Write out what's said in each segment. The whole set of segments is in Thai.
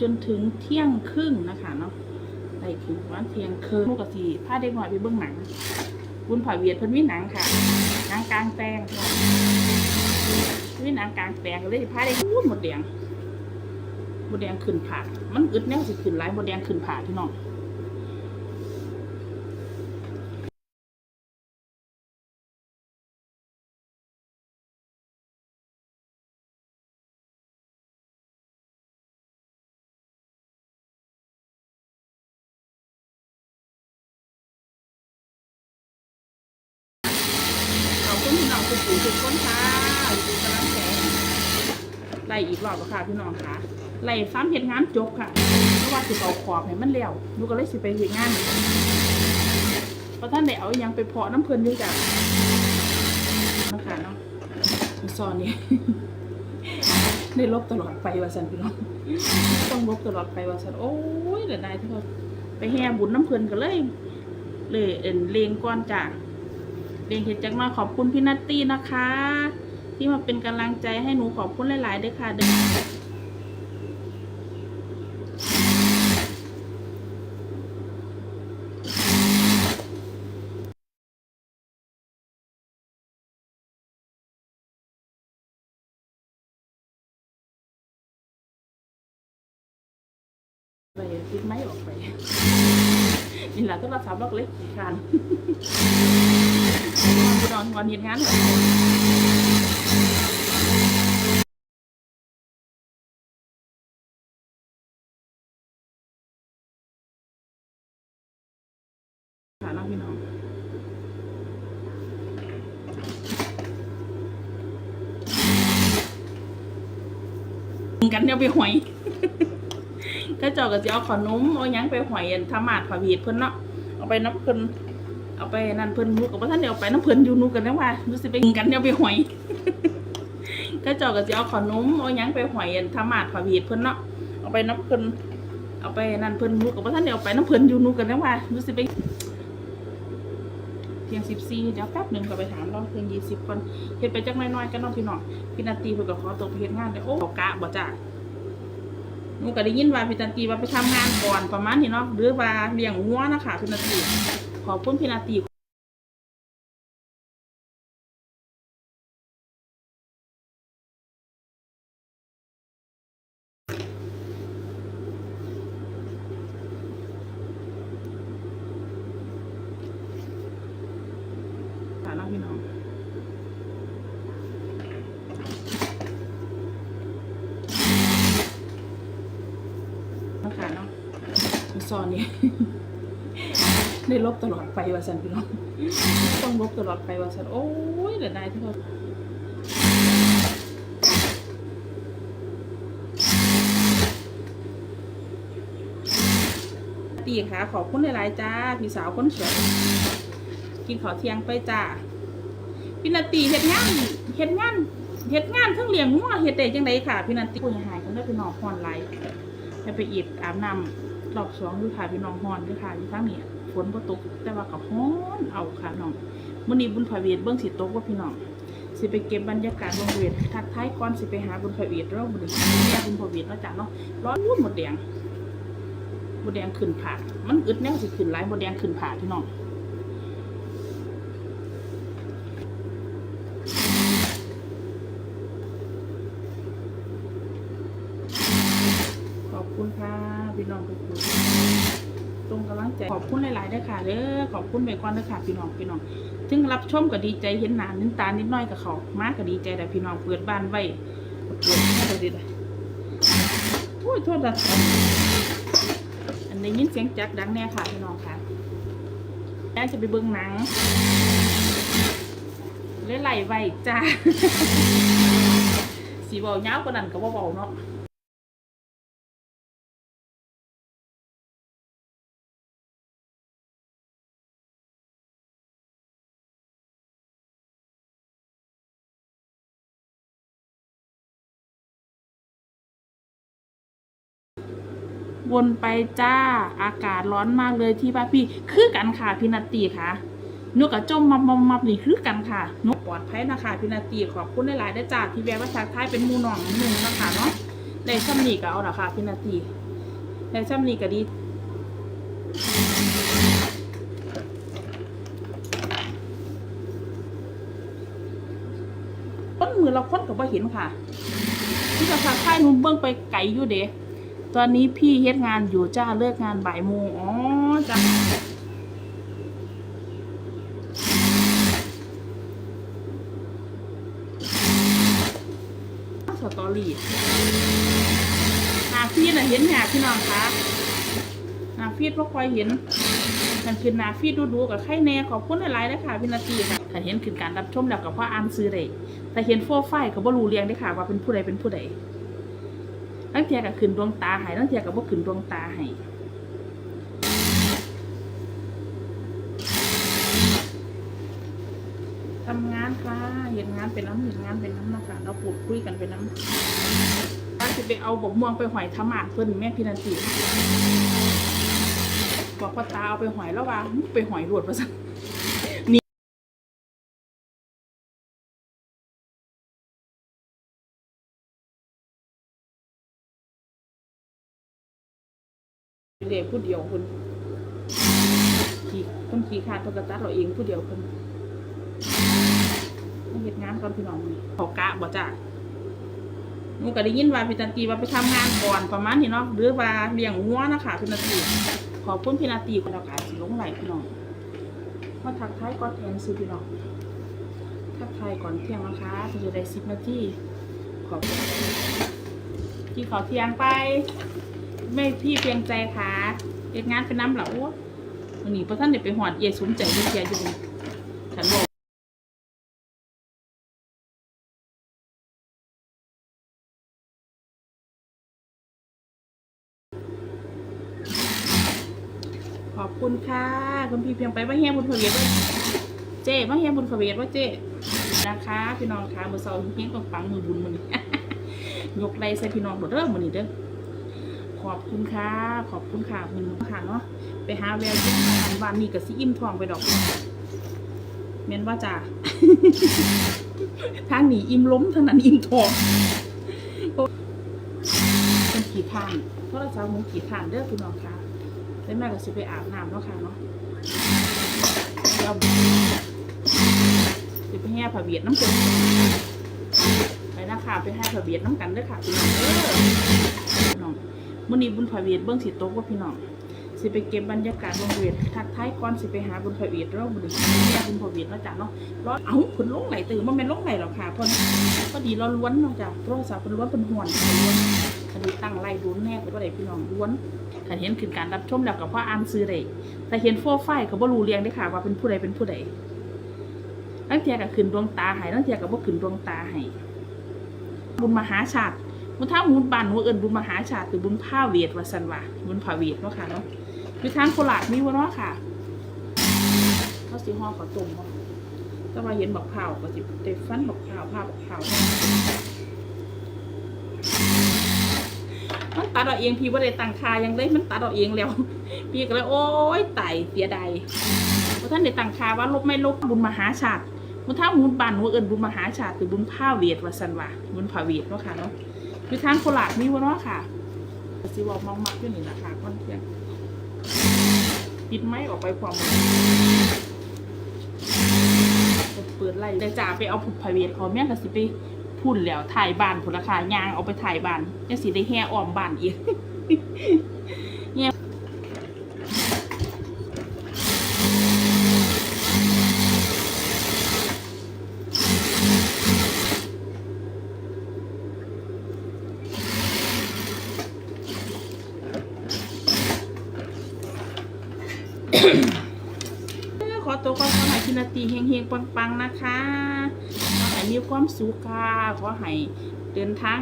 จนถึงเที่ยงครึ่งนะคะเนาะไปถึงวันเที่ยงครึ่งลูกกะสีผ้าเด็กหน่อยไปเบื้องหนังบุญผ่าเวียดเพิ่นวิหนังค่ะหนังกลางแปลงค่ะมีหนังกลางแปลงเลยผ้าเด็กพูดหมดแดงหมดแดงขึ้นผ่ามันอึดแนวสิขึ้นไร้หมดแดงขึ้นผ่าพี่น้อง คุณพี่น้องทุกผู้ทุกคนค่ะดูกำลังใจไล่อีกรอบค่ะพี่น้องค่ะไล่ซ้ำเหตุงานจบค่ะเพราะว่าสิเอาขอบให้มันเลี้ยวหนูก็เลยสิไปเหตุงานเพราะท่านได้เอายังไปเพาะน้ำเพลินด้วยจ้ะนะคะเนาะซอนนี่ได้ลบตลอดไปว่าสันพี่น้องต้องลบตลอดไปว่าสันโอ้ยเดี๋ยวนายที่เขาไปแห่บุญน้ำเพลินกันเลย เลยเอ็นเลงก้อนจ้ะ เรียนเห็นจักหน้อยขอบคุณพี่นัตตี้นะคะ ที่มาเป็นกำลังใจให้หนูขอบคุณหลายๆด้วยค่ะเด้อไปคิดไม่ออกไป นี่แหละโทรศัพท์ล็อกเล็กอีกคันนอนวันเห็นงานเหรอค่ะน้องพี่น้องกันเนี่ยวไปหอย ก็เจาก็จะเอาขนมเอาหยังไปหอยอันธรรมาดผาวีดเพิ่นเนาะเอาไปน้ำเพิ่นเอาไปนั่นเพิ่นนูกับว่าท่านเดี๋ยวเอาไปน้ำเพิ่นอยู่นูกันแล้วว่าหนูสิไปกินกันเนี่ยไปหอยก็เจาก็จะเอาขนมเอาหยังไปหอยอันธรรมาดผาวีดเพิ่นเนาะเอาไปน้ำเพิ่นเอาไปนั่นเพิ่นนูกับว่าท่านเดี๋ยวเอาไปน้ำเพิ่นอยู่นูกันแล้วว่าหนูสิไปเพียงสิบสี่เดี๋ยวแป๊บหนึ่งก็ไปถามเราเพียงยี่สิบคนเฮ็ดไปจักน้อยๆกันน้องพี่น้องพี่นาตีเพิ่นก็ขอตัวไปเฮ็ดงานเด้อโอ้กะบ่จ้า หนูก็ได้ยินว่าพี่นันตีว่าไปทำงานก่อนประมาณนี้เนาะหรือว่าเลี้ยงวัวนะคะพี่นันตีขอบคุณพี่นันตีค่ะน้องพี่น้องนะคะเนาะมี ซอนนี่ได้ลบตลอดไปว่าสันพี่น้องต้องลบตลอดไปว่าสันโอ้ยเดี๋ยวนายที่เขาตีค่ะ ขอบคุณหลายๆจ้า พี่สาวคนสวยกินข้าวเที่ยงไปจ้าพี่นาตีเฮ็ดงานเฮ็ดงานเฮ็ดงานทั้งเลี้ยงงัวเฮ็ดได้จังไดค่ะ พี่นาตีผู้หายกันได้พี่น้องฮอนไหล ไปอีดอาบน้ำรอบสองด้วยค่ะพี่น้องฮอนด้วยค่ะอยู่ทั้งนี้ฝนบ่ตกแต่ว่าก็ฮ้อนเอาค่ะน้องมื่อนี้บุญพาเวทเบื้องสิตกว่าพี่น้องสิไปเก็บบรรยากาศบนเวททักท้ายก่อนสิไปหาบุญพาเวทแล้วบุญแม่บุญพาเวทเนาะจ้ะเนาะร้อนรุ่นหมดแดงหมดแดงขึ้นผ่ามันอึดแนวสิขึ้นหลหมดแดงขึ้นผ่าพี่น้อง ขอบคุณค่ะพี่น้องทุกคนตรงกำลังใจข อบคุณหลายๆด้วยค่ะเด้อขอบคุณเบคอนด้วยค่ะพี่น้องพี่น้องถึงรับชมก็ดีใจเห็นหนาน้ำตานิดน้อยกับเขามากก็ดีใจแต่พี่น้องเปิดบ้านไว้เปิดให้เราดีเลยโอ้ยโทษนะอันนี้ยินเสียงจักดังแน่ค่ะพี่น้องค่ะแม่จะไปเบิ่งหนังเลยไหลไว้จ้าสีบอลยาวกว่านั้นก็บ่เบาเนาะ วนไปจ้าอากาศร้อนมากเลยที่บ้านพี่ คือกันค่ะพี่นาตีค่ะนกกับจมมับมับมับนี่คือกันค่ะ นกปลอดภัยนะคะพี่นาตีขอบคุณหลายๆได้จ้าที่แวะมาทักทายเป็นมูน้องหนึ่งนะคะเนาะในช่ำนี้ก็เอาละค่ะพี่นาตีแต่ซ้ำนี่ก็ดีต้นมือเราค้นกับว่าเห็นค่ะ ที่จะพาค่ายนุ่มเบิ้องไปไก่อยู่เด้ ตอนนี้พี่เฮ็ดงานอยู่จ้าเลิกงานบ่ายโมงอ๋อจ้าสตอรี่หาฟีดน่ะเห็นหาพี่น้องคะหาฟีดว่าคอยเห็นมันคือหนาฟีดดูๆกับไข่แน่ขอบคุณหลายๆนะคะพี่นาทีค่ะถ้าเห็นคือการรับชมแล้วกับพ่ออ่านซื้อได้แต่เห็นโฟไฟก็บ่รู้เรียงได้ค่ะ ว่าเป็นผู้ใดเป็นผู้ใด ตั้งแต่ก็ขึ้นดวงตาให้ตั้งแต่ก็บ่ขึ้นดวงตาให้ทำงานค่ะเห็นงานเป็นน้ำเห็นงานเป็นน้ำนะคะเราพูดคุยกันเป็นน้ำถ้าจะไปเอาบกม่วงไปหอยทำหมากเพิ่นแม่พี่นาทีบอกพ่อตาเอาไปหอยแล้วว่าไปหอยรวดประสัน เด็กผู้เดียวคนขี่คนขี่ขาดตัวกระตัดเราเองผู้เดียวคนต้องเหตุงานก่อนพี่น้องนี่ขอกะบ่จ้ามูก็ได้ยินว่าพี่นาตีว่าไปทำงานก่อนประมาณนี้เนาะหรือว่าเลี้ยงงัวนะคะพี่นาตีขอบคุณพี่นาตีคนเราขายสิลงไหลพี่น้องมาทักทายก่อนแทนซื้อพี่น้องทักทายก่อนเที่ยงนะคะจะได้สิบนาทีขอบคุณที่ขอเที่ยงไป ไม่พี่เพียงใจค่ะเฮ็ดงานเป็นน้ำเหลาวันนี้พระท่านเด็ไปหอดเยสุมใจเยียอยู่ฉันบอกขอบคุณค่ะคุณพี่เพียงไปว่าเฮียบุญพเวทด้วยเจ้ว่าเฮียบุญพเวทว่าเจ้นะคะพี่น้องค่ะมือเสาร์เฮียต้องปังมือบุญมือนี้ยกไรใส่พี่น้องหมดเด้อมือนี้เด้อ อบคุณค่ะขอบคุณค่ะคุณค่ะเนาะไปหาแววเยี่ยมอันวันนี้กับซิอิ่มทองไปดอกเม้นว่าจ้าทางหนีอิ่มล้มทางนั้นอิ่มทองเป็นขี่ข้านเพราะเราสาวมูขี่ข้านเด้อคุณน้องค่ะแล้วแม่ก็สิไปอาบน้ำเนาะค่ะเนาะเดี๋ยวสิไปแห่ผ้าเบียดน้ำเกลือไปนะคะไปให้ผ้าเบียดน้ำกันเด้อค่ะคุณน้องเด้อพี่น้อง มื่อนี้บุญพระเวทเบื้องสิโต๊ะว่าพี่น้องสิไปเก็บบรรยากาศบนเวททักท้ายก่อนสิไปหาบุญพเวทเราบุญแม่บุญพเวทเนาะจ้ะเนาะรอเอ้าผลลงไหลตื่นมันเป็นลงไหลหรอกค่ะพอพอดีเราล้วนเนาะจ้ะโทรศัพท์เป็นล้วนเป็นห่วนล้วนคดีตั้งไล่ดูแน่ก็ได้พี่น้องล้วนถ้าเห็นคือการรับชมแล้วก็พ่ออ่านซื้อได้แต่เห็นโฟไฟก็บ่รู้เรียงได้ค่ะว่าเป็นผู้ใดเป็นผู้ใดตั้งแต่ก็ขึ้นดวงตาให้ตั้งแต่ก็บ่ขึ้นดวงตาให้บุญมหาชาติ บุญท่าบุญบานหนูเอิญบุญมหาชาติหรือบุญผ้าเวทวาสันวะบุญผ้าเวทเนาะค่ะเนาะอยู่ทางโคราชมีวะเนาะค่ะเขาสีห่อเขาวต้มเนาะแต่ว่าเห็นบักข่าวก็สิเตฟันบักข่าวผ้าบักข่าวมันตัดเอาเองพี่ว่าได้ตังคายังได้มันตัดเอาเองแล้ว พี่ก็เลยโอ้ยไตายเสียดายเพราะท่านได้ตังคาว่าลบไม่ลบบุญมหาชาติบุญท่าบุญบานหนูเอิญบุญมหาชาติหรือบุญผ้าเวทวาสันวะบุญผ้าเวทเนาะค่ะเนาะ อยู่ทางโคราชมีวะเนาะค่ะสิบอกมองมักอยู่นี่นะคะก้อนเทียงปิดไม้ออกไปความเปิดไล่แต่จ่าไปเอาผุดพาเวทเขาแม่งก็สิไปพุ่นแล้วถ่ายบานผลราคายางเอาไปถ่ายบานจะสิได้แห่อ้อมบานอีก เนี่ย ขอตัวก่อนขอให้กินาตีเฮงๆปังๆนะคะขอให้มีความสุขค่ะขอให้เดินทาง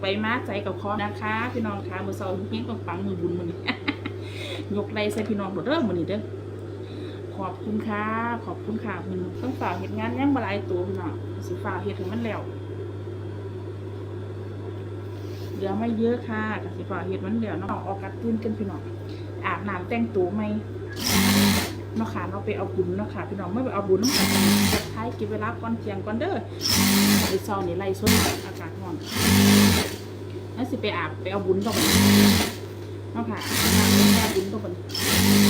ไปมาใจกับคอนะคะพี่น้องค่ะมือเสาร์เฮงๆปังๆมือบุญมือนี้ยกไรใส่พี่น้องหมดเริ่มมือนี้เด้อขอบคุณค่ะ ขอบคุณค่ะคุณต้องฝ่าเหตุงานยังบลายตัวพี่น้องสิฝ่าเหตุถึงมันแล้วเดี๋ยวไม่เยอะค่ะกับสิฝ่าเหตุมันแล้วน้องออกกัดตื้นกันพี่น้องอาบน้ำแต่งตัวไหม เนาะค่ะเราไปเอาบุญเนาะค่ะพี่น้องไม่ไปเอาบุญน้ำกันท้ายกินเวลาก่อนเที่ยงก่อนเด้อไปเช้านี่ไล่สดอากาศร้อนนั่นสิไปอาบไปเอาบุญต่อไปเนาะค่ะไปแม่บุญตรงนี้